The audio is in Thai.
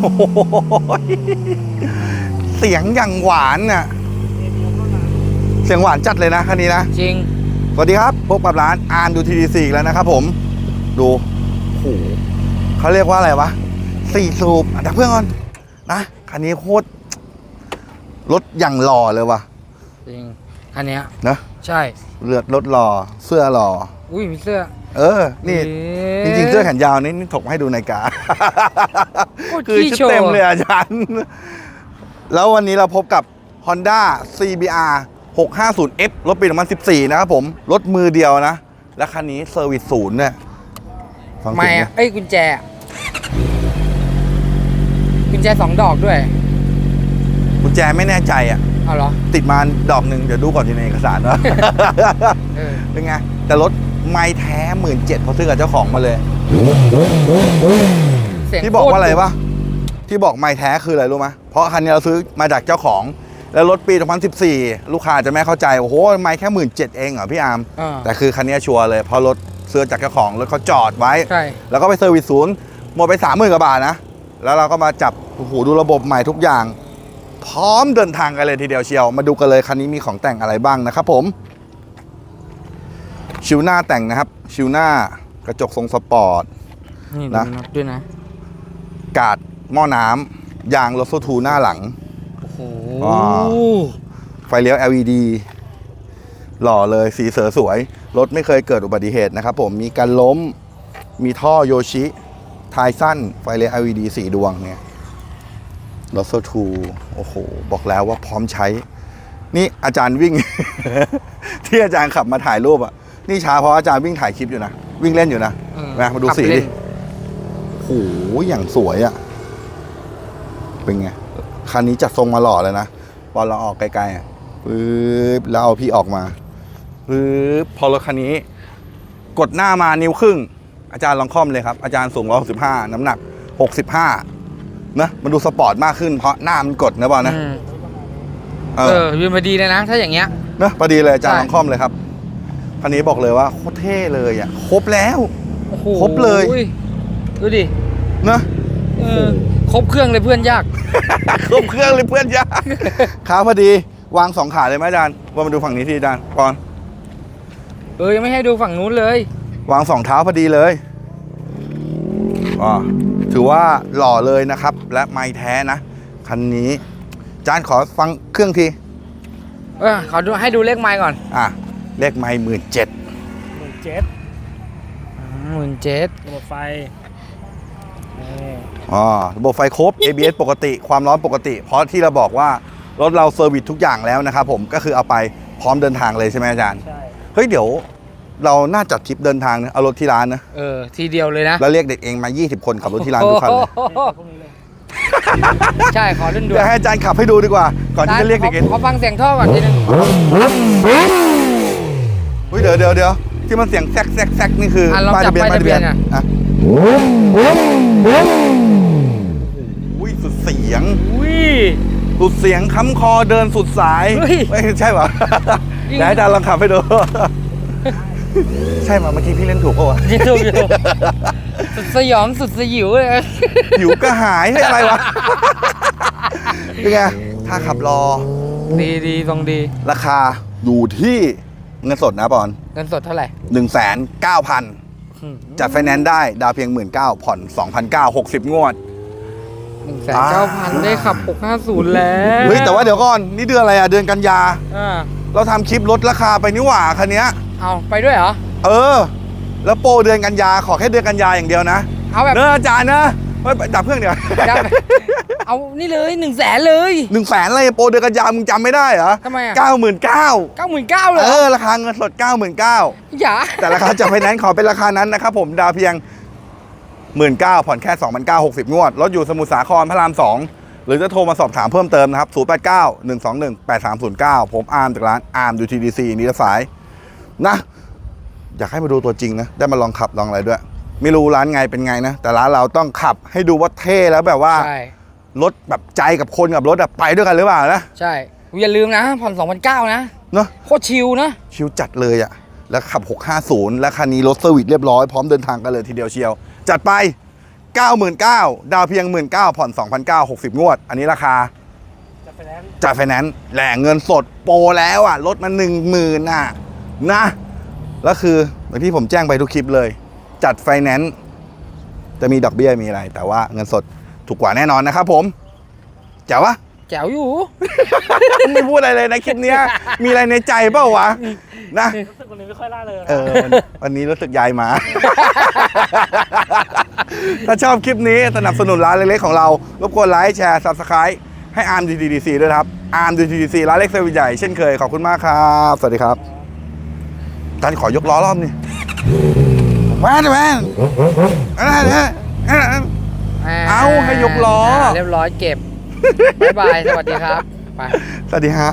โอ้โหเสียงอย่างหวานน่ะ เสียงหวานจัดเลยนะคันนี้นะ จริง สวัสดีครับ พบกับร้านอาร์มดูทีดีสี่แล้วนะครับผม ดูโอ้โหเขาเรียกว่าอะไรวะสี่สูบอันดับเพื่อนก่อนนะ คันนี้โคตรรถอย่างหล่อเลยว่ะจริงอันเนี้ยนะ ใช่ เลือดรถหล่อ เสื้อหล่อ อุ้ยมีเสื้อ เออ นี่จริงๆเสื้อแขนยาวนี่นี่ถกมาให้ดูในกาโคตรคือขี้ชุดโชว์เต็มเลยอาจารย์ แล้ววันนี้เราพบกับ Honda CBR 650F รถปี 2014 นะครับผม รถมือเดียวนะ และคันนี้เซอร์วิสศูนย์เนี่ยฟังไม่เสียงอะนะเอ้ยกุญแจอะกุญแจสองดอกด้วย กุญแจไม่แน่ใจอะเอาเหรอ ติดมาดอกหนึ่งเดี๋ยวดูก่อนที่ในเอกสารว่าเออเป็นไง แต่รถ ไม่แท้หมื่นเจ็ดเขาซื้อกับเจ้าของมาเลย เสียงที่บอกว่าอะไรโคตวะที่บอกไม่แท้คืออะไรรู้ไหมเพราะคันนี้เราซื้อมาจากเจ้าของ แล้วรถปี 2014 ลูกค้าอาจจะไม่เข้าใจ โอ้โห ไม่แค่หมื่นเจ็ดเองเหรอพี่อาร์มอ่า แต่คือคันนี้ชัวร์เลยเพราะรถซื้อจากเจ้าของรถเขาจอดไว้ ใช่ แล้วก็ไปเซอร์วิสศูนย์หมดไปสามหมื่นกว่าบาทนะ แล้วเราก็มาจับโอ้โหดูระบบใหม่ทุกอย่าง พร้อมเดินทางกันเลยทีเดียวเชียว มาดูกันเลยคันนี้มีของแต่งอะไรบ้างนะครับผม ชิวหน้าแต่งนะครับ ชิวหน้ากระจกทรงสปอร์ต นี่นะดูนับด้วยนะ กาดหม้อน้ำยางรถโซทูหน้าหลัง โอ้โหว้าวไฟเลี้ยว LED หล่อเลยสีเสือสวย รถไม่เคยเกิดอุบัติเหตุนะครับผมมีการล้มมีท่อโยชิทายสั้น ไฟเลี้ยว LED สีดวงเนี่ยรถโซทูโอ้โห บอกแล้วว่าพร้อมใช้ นี่อาจารย์วิ่ง ที่อาจารย์ขับมาถ่ายรูปอะ นี่ช้าเพราะอาจารย์วิ่งถ่ายคลิปอยู่นะ วิ่งเล่นอยู่นะเออมามาดูขับสีเล่ดินโอ้โหอย่างสวยอะ่ะ เป็นไง คันนี้จัดทรงมาหล่อเลยนะพอเราออกไกลๆอะปึ๊บแล้วเอาพี่ออกมาปึ๊บพอรถคันนี้ กดหน้ามานิ้วครึ่ง อาจารย์ลองค่อมเลยครับ อาจารย์สูง165น้ำหนัก 65นะมันดูสปอร์ตมากขึ้นเพราะหน้ามันกดนะบอลนะอืมเอเอออยืนมาดีเลยนะ ถ้าอย่างเงี้ย นะพอดีเลยอาจารย์ใช่ ลองค่อมเลยครับ คันนี้บอกเลยว่าโคตรเท่เลยอะครบแล้วโอ้โหครบเลยดูดินะเออครบเครื่องเลยเพื่อนยาก ครบเครื่องเลยเพื่อนยาขาพอดีวางสองขาเลยไหมอาจารย์ว่ามาดูฝั่งนี้ที่อาจารย์ปอนเออยังไม่ให้ดูฝั่งนู้นเลย วางสองเท้าพอดีเลยอ่าถือว่าหล่อเลยนะครับ และไม่แท้นะคันนี้อาจารย์ขอฟังเครื่องทีเออขอดูให้ดูเลขไม้ก่อน อะ เลขไม่หมื่นเจ็ดหมื่นเจ็ดหมื่นเจ็ดระบบไฟนี่อ๋อระบบไฟครบ ABS ปกติ ความร้อนปกติ เพราะที่เราบอกว่า รถเราเซอร์วิสทุกอย่างแล้วนะครับผมก็คือเอาไปพร้อมเดินทางเลยใช่ไหมอาจารย์ ใช่ เฮ้ย เดี๋ยวเราน่าจัดทริปเดินทางนะเอารถที่ร้านนะ เออ ทีเดียวเลยนะ แล้วเรียกเด็กเองมา 20 คนขับรถที่ร้านทุกคันเลยโอ้โหพวกนี้เลยใช่ ขอเล่นด้วเดี๋ยวยให้อาจารย์ขับให้ดูดีกว่า ก่อนที่จะเรียกเด็กเองขอฟังเสียงท่อก่อนทีนึงเฮ้ยเดี๋ยวเดี๋ยวเดี๋ยวที่มันเสียงแซกแซกแซกนี่คืออะลองจับป้ายทะเบียนอะอะอุ้ยสุดเสียง อุ้ย สุดเสียงค้ำคอเดินสุดสายเฮ้ยไม่ใช่ปะจริงเดี๋ยวให้อาจารย์ลองขับให้ดู ใช่มาเมื่อกี้พี่เล่นถูกปะวะถูกอยู่สุดสยองสุดสยิวเลย หิวก็หายให้ยอะไรวะเป็นไงถ้าขับรอ ดีดีตรงดี ราคาอยู่ที่ เงินสดนะปอนเงินสดเท่าไหร่1 9 0 0 0อืมจัดไฟแนนซ์ได้ดาวเพียง1 9 0 0ผ่อน2,900 60งวดหนึ่งแสนเก้าพันได้ขับ650แล้วเฮ้ยแต่ว่าเดี๋ยวก่อน นี่เดือนอะไรอะ เดือนกันยาอ่าเราทำคลิปลดราคาไปนี่หว่าคันเนี้ยเอาไปด้วยเหรอ เออ แล้วโปรเดือนกันยาขอแค่เดือนกันยาอย่างเดียวนะ เอาแบบเนอะอาจารย์นะเฮ้ยดับเครื่องเดี๋ยวจะ เอานี่เลยหนึ่งแสนเลยหนึ่งแสนอะไรโปรเดือนกันยามึงจำไม่ได้เหรอทำไมอะเก้าหมื่นเก้าเก้าหมื่นเก้าเลยเอเหรออราคาเงินสดเก้าหมื่นเก้าอย่าแต่ราคาจากไฟแนนซ์ขอเป็นราคานั้นนะครับผมดาวเพียง1 9ื่นผ่อนแค่2 9 0 60งวดรถอยู่สมุทรสาครพระราม2หรือจะโทรมาสอบถามเพิ่มเติมนะครับ 0 8 9 1 2 1 8 3 0 9 ผมอาร์มจากร้านอาร์มดูทีดีซีนิรสายนะ อยากให้มาดูตัวจริงนะ ได้มาลองขับลองอะไรด้วย ไม่รู้ร้านไงเป็นไงนะ แต่ร้านเราต้องขับให้ดูว่าเท่แล้วแบบว่าใช่ รถแบบใจกับคนกับรถอะไปด้วยกันหรือเปล่านะใช่อย่าลืมนะผ่อน2,900 นะเนาะโคตรชิลนะชิวจัดเลยอะแล้วขับ 650 แล้วคันนี้รถเซอร์วิสเรียบร้อย พร้อมเดินทางกันเลยทีเดียวเชียว จัดไป 99,000ดาวเพียง 19,000ผ่อน2,900 60 งวด อันนี้ราคาจะไปแล้วจ่ายไฟแนนซ์แหล่เงินสดโปรแล้วอะลดมา1 0,000อะนะแล้วคืออย่างที่ผมแจ้งไปทุกคลิปเลย จัดไฟแนนซ์จะมีดอกเบี้ยมีอะไร แต่ว่าเงินสด ถูกกว่าแน่นอนนะครับผมแจ๋ววะแจ๋วอยู่ ไม่พูดอะไรเลยนะคลิปเนี้ย มีอะไรในใจเปล่าวะนะรู้สึกวันนี้ไม่ค่อยล่าเลยเออวันวันนี้รู้สึกยายหมา ถ้าชอบคลิปนี้สนับสนุนร้านเล็กๆของเรา รบกวนไลค์แชร์ subscribe ให้อาร์มดีดีซีด้วยนะครับอาร์มดีดีซีร้านเล็กเซอร์วิสใหญ่เช่นเคย ขอบคุณมากครับ สวัสดีครับอาจารย์ขอยกล้อรอบนี่แว่นแว่นอะไร เนี่ยอะไรเนี่ยเอาให้ยกล้อาเรียบร้อยเก็บ บ๊ายบาย สวัสดีครับ ไป สวัสดีฮะ